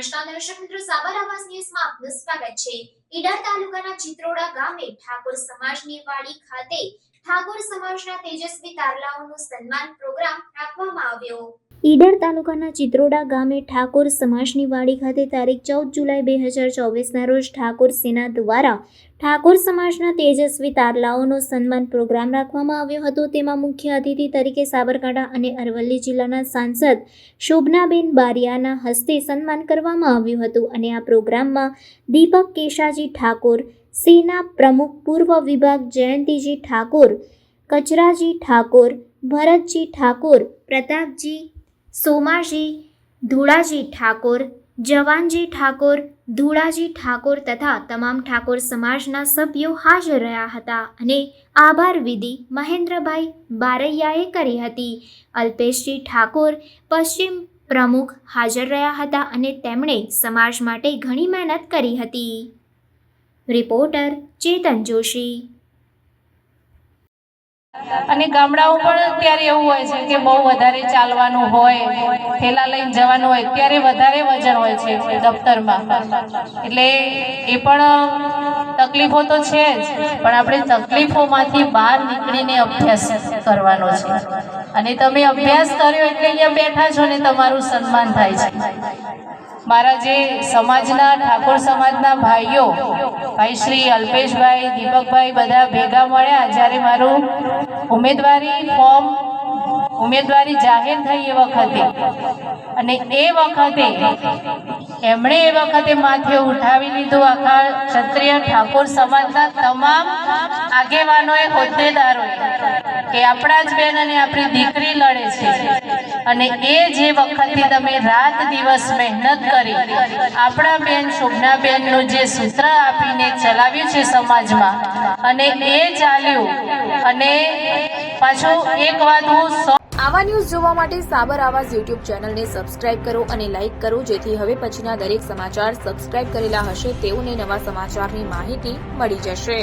નમસ્કાર તાલુકાના ચિત્રોડા ગામે ઠાકોર સમાજની વાડી ખાતે ઠાકોર સમાજના તેજસ્વી તારલાઓનું સન્માન પ્રોગ્રામ રાખવામાં આવ્યો. ઈડર તાલુકાના ચિત્રોડા ગામે ઠાકોર સમાજની વાડી ખાતે તારીખ ચૌદ જુલાઈ બે હજાર ચોવીસના રોજ ઠાકોર સેના દ્વારા ઠાકોર સમાજના તેજસ્વી તારલાઓનો સન્માન પ્રોગ્રામ રાખવામાં આવ્યો હતો. તેમાં મુખ્ય અતિથિ તરીકે સાબરકાંઠા અને અરવલ્લી જિલ્લાના સાંસદ શોભનાબેન બારિયાના હસ્તે સન્માન કરવામાં આવ્યું હતું અને આ પ્રોગ્રામમાં દીપક કેશાજી ઠાકોર સેના પ્રમુખ પૂર્વ વિભાગ જયંતિજી ઠાકોર, કચરાજી ઠાકોર, ભરતજી ઠાકોર, પ્રતાપજી સોમાજી, ધુળાજી ઠાકોર, જવાનજી ઠાકોર, ધુળાજી ઠાકોર તથા તમામ ઠાકોર સમાજના સભ્યો હાજર રહ્યા હતા અને આભાર વિધિ મહેન્દ્રભાઈ બારૈયાએ કરી હતી. અલ્પેશજી ઠાકોર પશ્ચિમ પ્રમુખ હાજર રહ્યા હતા અને તેમણે સમાજ માટે ઘણી મહેનત કરી હતી. રિપોર્ટર ચેતન જોશી. અને ગામડાઓ પણ ત્યારે એવું હોય છે કે બહુ વધારે ચાલવાનું હોય થેલા લઈને જવાનું હોય, ત્યારે વધારે વજન હોય છે દફતરમાં. એટલે એ પણ તકલીફો તો છે જ, પણ આપણે તકલીફોમાંથી બહાર નીકળીને અભ્યાસ કરવાનો છે. અને તમે અભ્યાસ કર્યો એટલે અહીંયા બેઠા છો ને તમારું સન્માન થાય છે. મારા જે સમાજના, ઠાકોર સમાજના ભાઈઓ, ભાઈ શ્રી અલ્પેશભાઈ, દીપકભાઈ બધા ભેગા મળ્યા, જ્યારે મારું ઉમેદવારી ફોર્મ, ઉમેદવારી જાહેર થઈ એ વખતે. અને એ વખતે એમણે એ વખતે માથે ઉઠાવી લીધું આખા ક્ષત્રિય ઠાકોર સમાજના તમામ આગેવાનોએ હોદ્દેદારોએ, કે આપણા જ બેન અને આપણી દીકરી લડે છે. અને એ જે વખતે તમે રાત દિવસ મહેનત કરી, આપણા બેન શોભનાબેનનું જે સૂત્ર આપીને ચલાવ્યું છે સમાજમાં, અને એ ચાલ્યું, અને પાછું એક વાત હું આવા ન્યૂઝ જોવા માટે સાબર આવાઝ યુટ્યુબ ચેનલને સબસ્ક્રાઇબ કરો અને લાઇક કરો, જેથી હવે પછીના દરેક સમાચાર સબસ્ક્રાઇબ કરેલા હશે તેઓને નવા સમાચારની માહિતી મળી જશે.